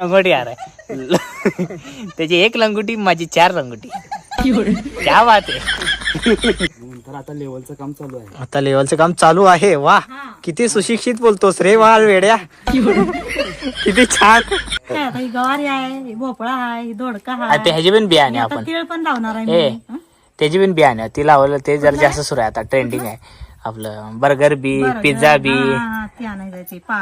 लंगोटी आ रहा त्याची एक लंगोटी माझी चार लंगोटी. क्या बात आहे. आता लेवलचं काम चालू आहे. आता लेवलचं काम चालू आहे. वा किती सुशिक्षित बोलतोस रे वा वेड्या. किती छान. आता ही गवारी आहे ही भोपळा आहे ही दोडका आहे. ह्याची पण बियाणे आता आपण. तीळ पण लावणार आहे ए मी. हं? त्याची पण बियाणे ती लावलं ते जर जास्त सुरू आहे. आता ट्रेंडिंग आहे. आपलं बर्गर बी बरं, पिझ्झा बी. हा, हा, ती आणायची ती पा.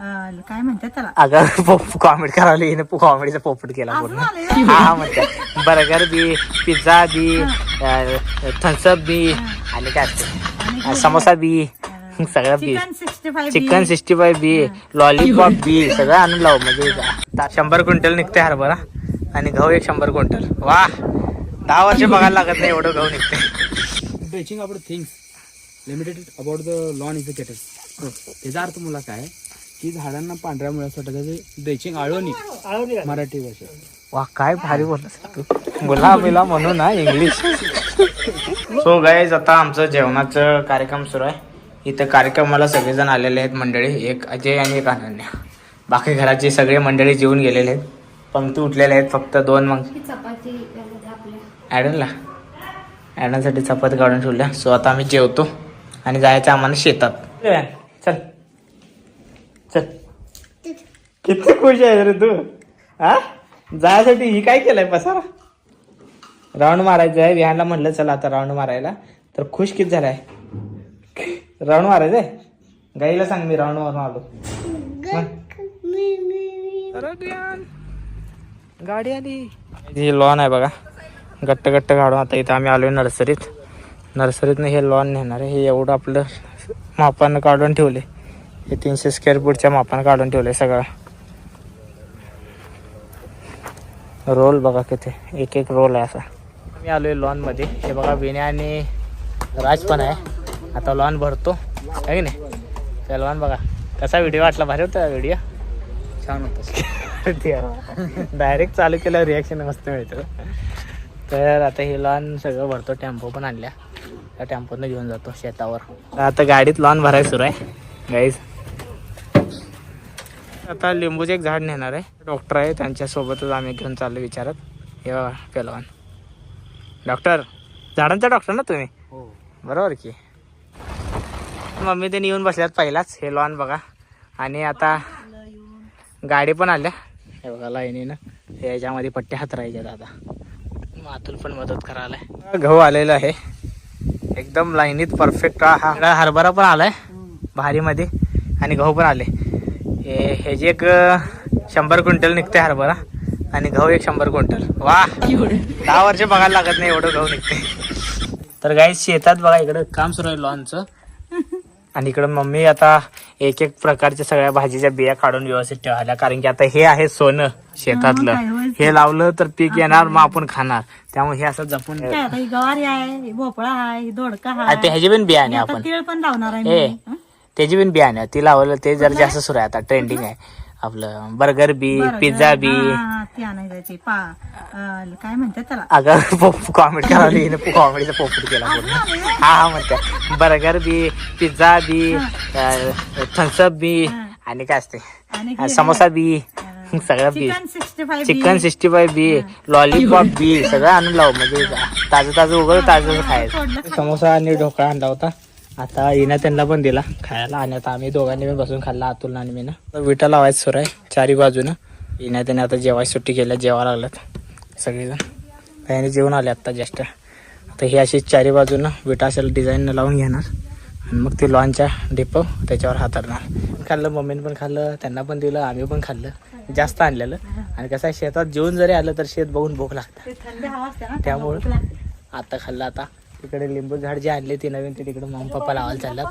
अं, काय म्हणतात त्याला? अगं कॉमेडी करावली हिने कॉमेडीचा पोपट केला पूर्ण. हा हा म्हणते. बर्गर बी पिझ्झा बी थम्सअप बी आणि काय असते? समोसा बी सगळं बी. Chicken sixty five sixty five बी लॉलीपॉप बी सगळं आणून लावू म्हणजे ता- शंभर क्विंटल निघते हरभरा आणि गहू एक शंभर क्विंटल. वा दहा वर्ष बघायला लागत नाही एवढं गहू निघते drenching about things limited about the lawn is the kettle त्याचा अर्थ मला काय की झाडांना पांढऱ्या मुळ्यासाठी त्याचे ड्रेचिंग आळवणी. मराठी भाषेत. वा काय भारी बोललास तू. बोला बिला म्हणू ना इंग्लिश सो गाईज आता आमचं जेवणाचं कार्यक्रम सुरू आहे. इथं कार्यक्रमाला सगळेजण आलेले आहेत मंडळी. एक अजय आणि एक अनन्या. बाकी घराची सगळे मंडळी जेवून गेलेले आहेत. पंक्ती उठलेले आहेत फक्त दोन मग. ॲडनला ॲडनसाठी चपाती काढून ठेवल्या. सो आता आम्ही जेवतो. आणि जायचं आम्हाला शेतात. चल. चल. किती खुश आहे रे तू. हा जायसाठी ही काय केलंय पसारा? राऊंड मारायचं आहे. विहानला म्हटलं चला आता राऊंड मारायला. तर खुश किती झालाय? राऊंड मारायचंय गाईला सांग मी राऊंड मारून आलो. गाडी आली. ही लॉन आहे बघा. गट्ट गट्ट काढून आता इथं आम्ही आलोय नर्सरीत. नर्सरीतनं हे लॉन नेणार आहे. हे एवढं आपलं मापानं काढून ठेवले. हे तीनशे स्क्वेअर फूटच्या मापानं काढून ठेवले सगळं. रोल बघा किती. एक एक रोल आहे असा. मी आलो आहे लॉनमध्ये हे बघा विण्या आणि राज पण आहे. आता लॉन भरतो. आहे की नाही? त्या लॉन बघा. कसा व्हिडिओ वाटला? भारी होता व्हिडिओ छान होता. डायरेक्ट चालू केल्यावर रिॲक्शन मस्त मिळतं. तर आता हे लॉन सगळं भरतो. टेम्पो पण आणल्या. त्या टेम्पोनं घेऊन जातो शेतावर. आता गाडीत लॉन भरायला सुरू आहे. गाईज आता लिंबूचं एक झाड नेणार आहे. डॉक्टर आहे त्यांच्यासोबतच आम्ही घेऊन चाललो विचारत. हे बघा पेलवान. डॉक्टर झाडांचा डॉक्टर ना तुम्ही? हो. बरोबर की? मम्मी ते येऊन बसल्यात पहिलाच. हे लॉन बघा. आणि आता गाडी पण आल्या. हे बघा लाईनीनं. याच्यामध्ये पट्ट्या हातरायच्यात आता मातून पण मदत करायला गहू आलेला आहे. एकदम लाईनीत परफेक्ट हा. हरभरा पण आलाय. भारीमध्ये. आणि गहू पण आले. हे हे जे एक शंभर क्विंटल निघते हरभरा. आणि गहू एक शंभर क्विंटल. वा! दहा वर्ष बघायला लागत नाही एवढं गहू निघते तर काही शेतात बघा इकडं काम सुरू आहे लॉनचं आणि इकडं मम्मी आता एक एक प्रकारच्या सगळ्या भाजीच्या बिया काढून व्यवस्थित ठेवायला कारण की आता हे आहे सोनं शेतातलं? हे लावलं तर पीक येणार मग आपण खाणार. त्यामुळे हे असं जपून गवारी आहे भोपळा आहे दोडका आता आहे. ह्याची पण बियाणे आपण. तीळ पण लावणार आहे? त्याची पण बियाणे ती लावलं ते जर जास्त सुरू आहे आता ट्रेंडिंग आहे. आपलं बर्गर बी बरं, पिझ्झा बी. हा, हा, ती आणायची. ती पा अं, काय म्हणतात त्याला? अगं कॉमेडी कॉमेडीचा पोपट केला पूर्ण. हा हा म्हणते. बर्गर बी पिझ्झा बी थम्सअप बी आणि काय असते? आणि समोसा बी सगळं बी. Chicken sixty five chicken sixty five बी लॉलीपॉप बी सगळं आणून लावू म्हणजे ताजं ताजं उघड ताजं खायचं. समोसा आणि ढोकळा आणला होता. आता हिनं त्यांना पण दिला खायला आणि आता आम्ही दोघांनी पण बसून खाल्ला अतुल आणि मी ना विटा लावायचं सुरू आहे चारी बाजूनं. हिनं त्याने आता जेवायची सुट्टी केल्या जेवा लागल्यात सगळेजण. त्याने जेवण आले आत्ता जस्ट आता ही अशी चारी बाजूनं विटा असेल डिझाईन लावून घेणार आणि मग ते लॉनच्या डिपो त्याच्यावर हातरणार खाल्लं मम्मीने पण खाल्लं त्यांना पण दिलं आम्ही पण खाल्लं. जास्त आणलेलं. आणि कसं आहे शेतात जेवण जरी आलं तर शेत बघून भूक लागतं. त्यामुळं. आता खाल्लं आता. तिकडे लिंबू झाड जे आणले ते नवीन ते तिकडे मम्मी पप्पा लावायला चालल्यात.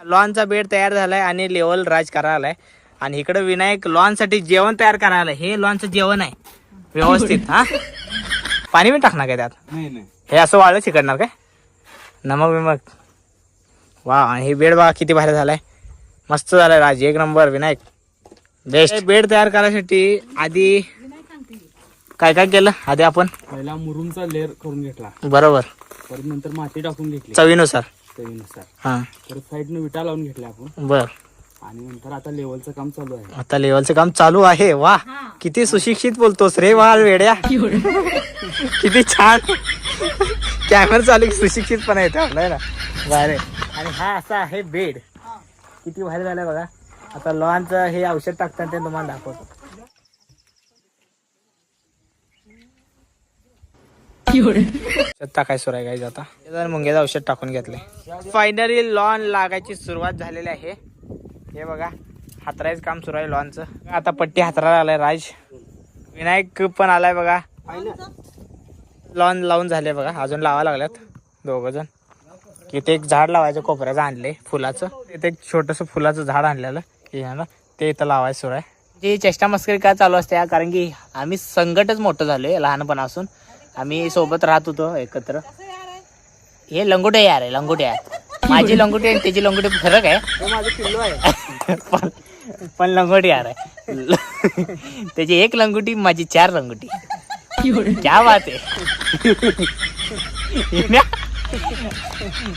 लॉनचा बेड तयार झालाय आणि लेवल राज करायला आलाय आणि इकडे विनायक लॉनसाठी जेवण तयार करायला. हे लॉनचं जेवण आहे. व्यवस्थित हा? पाणी पण टाकणार काय त्यात? नाही नाही. हे असं वाळलं चिकडणार काय? नमक बिमक. वा आणि हे बेड बघा किती भारी झालाय. मस्त झालाय राज. एक नंबर विनायक. बेस्ट. बेड तयार करायसाठी आधी काय काय केलं? आधी आपण? पहिला मुरुमचा लेअर करून घेतला. बरोबर. परत नंतर माती टाकून घेतली. चवीनुसार. चवीनुसार. हा. परत साईडनं विटा लावून घेतल्या आपण. बर. आणि नंतर आता लेवलचं काम चालू आहे. आता लेवलचं काम चालू आहे. वा. किती सुशिक्षित बोलतोस रे वा वेड्या. किती छान. कॅमेरा चालू की सुशिक्षित पण येते आपल्याला भारी आणि हा असा आहे बेड. किती भारी झालं बघा. आता लॉनचं हे औषध टाकतात ते तुम्हाला दाखवतो. टाकाय सुरू आहे काय आता. हे मुंग्याचं औषध टाकून घेतले फायनली लॉन लागायची सुरुवात झालेली आहे. हे बघा हातरायचं काम सुरू आहे लॉनचं आता पट्टी हातरायला आलाय राज. विनायक पण आलाय बघा. लॉन लावून झाले बघा अजून लावा लागल्यात दोघ जण. इथे एक झाड लावायचं कोपऱ्याचं आणले फुलाचं. इथे एक छोटस फुलाचं झाड आणलेलं. हे ना ते इथं लावायचं सुरू आहे. जी चेष्टा मस्करी काय चालू असते कारण की आम्ही संकटच मोठं झालोय लहानपणापासून. आम्ही सोबत राहत होतो एकत्र. हे लंगोटे यार आहे लंगोटे आहे माझी लंगोटी आणि त्याची लंगोटी फरक आहे. माझं पिल्लू आहे. पण पण लंगोटी यार आहे. त्याची एक लंगोटी माझी चार लंगोटी. क्या बात आहे?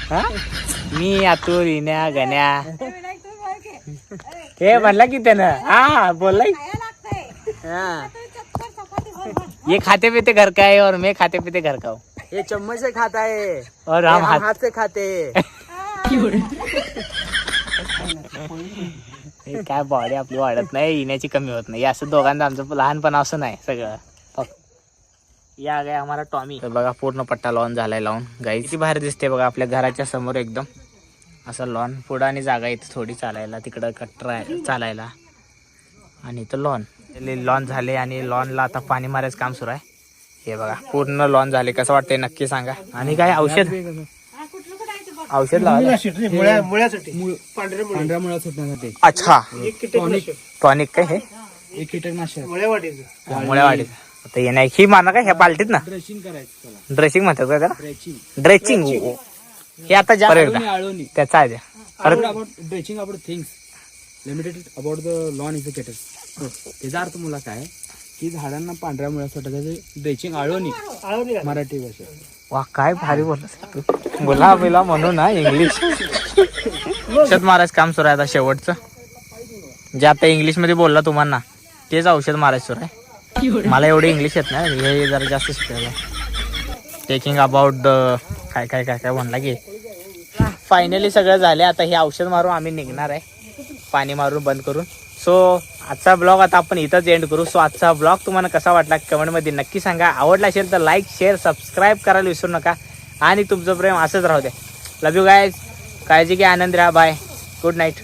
हा? मी अतुल इन्या गण्या. हे म्हणला की त्यानं. हा बोलला हाँ. ये खाते पीते घर का है और मैं खाते पीते घर का हूँ। हे चम्मच से खाता है। और हम हाथ हाथ से खाते हे। काय बॉडी आपली वाढत नाही येण्याची कमी होत नाही. असं दोघांचं आमचं लहानपणापासून आहे सगळं. फक्त या गे आम्हाला टॉमी तर बघा पूर्ण पट्टा लॉन झालाय लावून गाई किती बाहेर दिसते बघा आपल्या घराच्या समोर एकदम. असं लॉन पुढं आणि जागा इथं थोडी चालायला तिकडं कट्टर आहे चालायला. आणि इथं लॉन लॉन झाले आणि लॉनला आता पाणी मारायचं काम सुरू आहे. हे बघा पूर्ण लॉन झाले. कसं वाटतंय नक्की सांगा. आणि काय औषध? औषध लावायला? सुटण्यासाठी. अच्छा. टॉनिक काय हे? एक कीटकनाशक. मुळ्यावाडीत आता येणार ही माना काय ह्या बाल्टीत ना? ड्रेसिंग करायचं ड्रेसिंग म्हणतात का त्याला? ड्रेचिंग हे आता त्याचा आहे. ते. परत about things limited about the lawn is a cater त्याचा अर्थ मुला काय? की झाडांना पांढऱ्या मुळ्यासाठी त्याचे ड्रेचिंग आळवणी मराठी भाषा. वा काय भारी बोलला तू. बोला बिला म्हणू ना इंग्लिश. औषध मारायचं काम सुरू आहे आता शेवटचं. जे आता इंग्लिशमध्ये बोलला तुम्हाला तेच औषध मारायचं सुरू आहे. मला एवढे इंग्लिश येत नाही हे जरा जास्त शिकायला. टेकिंग अबाउट द काय काय काय काय म्हणला की फायनली सगळं झाले आता हे औषध मारून आम्ही निघणार आहे. पाणी मारून बंद करून. सो आजचा ब्लॉग आता आपण इथंच एंड करू. सो आजचा ब्लॉग तुम्हाला कसा वाटला कमेंटमध्ये नक्की सांगा. आवडला असेल तर लाईक शेअर सबस्क्राईब करायला विसरू नका. आणि तुमचं प्रेम असंच राहू द्या. लव यू गायज काळजी घ्या आनंद राहा. Bye good night